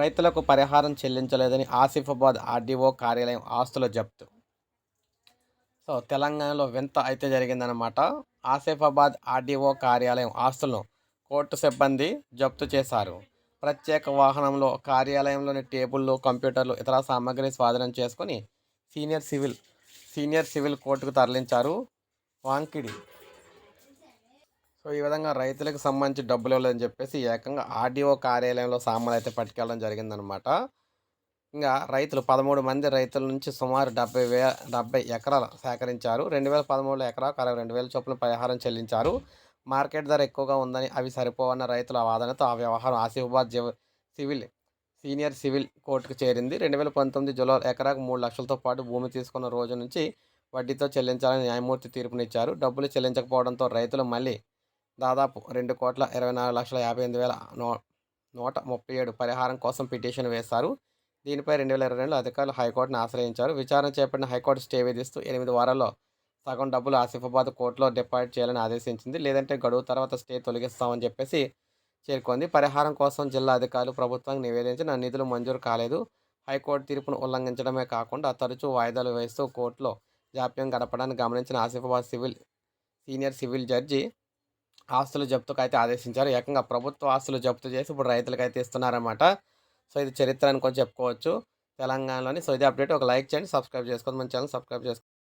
రైతులకు పరిహారం చెల్లించలేదని ఆసిఫాబాద్ ఆర్డీఓ కార్యాలయం ఆస్తుల జప్తు. సో తెలంగాణలో వింత అయితే జరిగిందనమాట ఆసిఫాబాద్ ఆర్డీఓ కార్యాలయం ఆస్తులను కోర్టు సిబ్బంది జప్తు చేశారు. ప్రత్యేక వాహనంలో కార్యాలయంలోని టేబుళ్ళు కంప్యూటర్లు ఇతర సామాగ్రిని స్వాధీనం చేసుకొని సీనియర్ సివిల్ సీనియర్ సివిల్ కోర్టుకు తరలించారు వాంకిడి. సో ఈ విధంగా రైతులకు సంబంధించి డబ్బులు ఇవ్వలేదని చెప్పేసి ఏకంగా ఆర్డీఓ కార్యాలయంలో సామాన్లు అయితే పట్టుకెళ్ళడం జరిగిందనమాట ఇంకా రైతులు పదమూడు మంది రైతుల నుంచి సుమారు డెబ్బై వే డెబ్బై ఎకరాలు సేకరించారు. రెండు వేల పదమూడులో ఎకరాకు అరవై రెండు వేల చొప్పున పరిహారం చెల్లించారు. మార్కెట్ ధర ఎక్కువగా ఉందని అవి సరిపోవన్న రైతుల వాదనతో ఆ వ్యవహారం ఆసిఫాబాద్ జవ సివిల్ సీనియర్ సివిల్ కోర్టుకు చేరింది. రెండు వేల పంతొమ్మిది జూలై ఎకరాకు మూడు లక్షలతో పాటు భూమి తీసుకున్న రోజు నుంచి వడ్డీతో చెల్లించాలని న్యాయమూర్తి తీర్పునిచ్చారు. డబ్బులు చెల్లించకపోవడంతో రైతులు మళ్ళీ దాదాపు రెండు కోట్ల ఇరవై నాలుగు లక్షల యాభై ఎనిమిది వేల నూ నూట ముప్పై ఏడు పరిహారం కోసం పిటిషన్ వేశారు. దీనిపై రెండు వేల ఇరవై రెండులో అధికారులు హైకోర్టును ఆశ్రయించారు. విచారణ చేపట్టిన హైకోర్టు స్టే విధిస్తూ ఎనిమిది వారాల్లో సగం డబ్బులు ఆసిఫాబాద్ కోర్టులో డిపాజిట్ చేయాలని ఆదేశించింది. లేదంటే గడువు తర్వాత స్టే తొలగిస్తామని చెప్పేసి చేరుకుంది. పరిహారం కోసం జిల్లా అధికారులు ప్రభుత్వానికి నివేదించిన నిధులు మంజూరు కాలేదు. హైకోర్టు తీర్పును ఉల్లంఘించడమే కాకుండా తరచూ వాయిదాలు వేస్తూ కోర్టులో జాప్యం గడపడాన్ని గమనించిన Asifabad civil senior civil judge ఆస్తులు జప్తుకు అయితే ఆదేశించారు. ఏకంగా ప్రభుత్వ ఆస్తులు జప్తు చేసి ఇప్పుడు రైతులకు అయితే ఇస్తున్నారన్నమాట. సో ఇది చరిత్ర అని కొంచెం చెప్పుకోవచ్చు తెలంగాణలోని. సో ఇది అప్డేట్. ఒక లైక్ చేయండి సబ్స్క్రైబ్ చేసుకోండి. మన ఛానల్ సబ్స్క్రైబ్ చేసుకోండి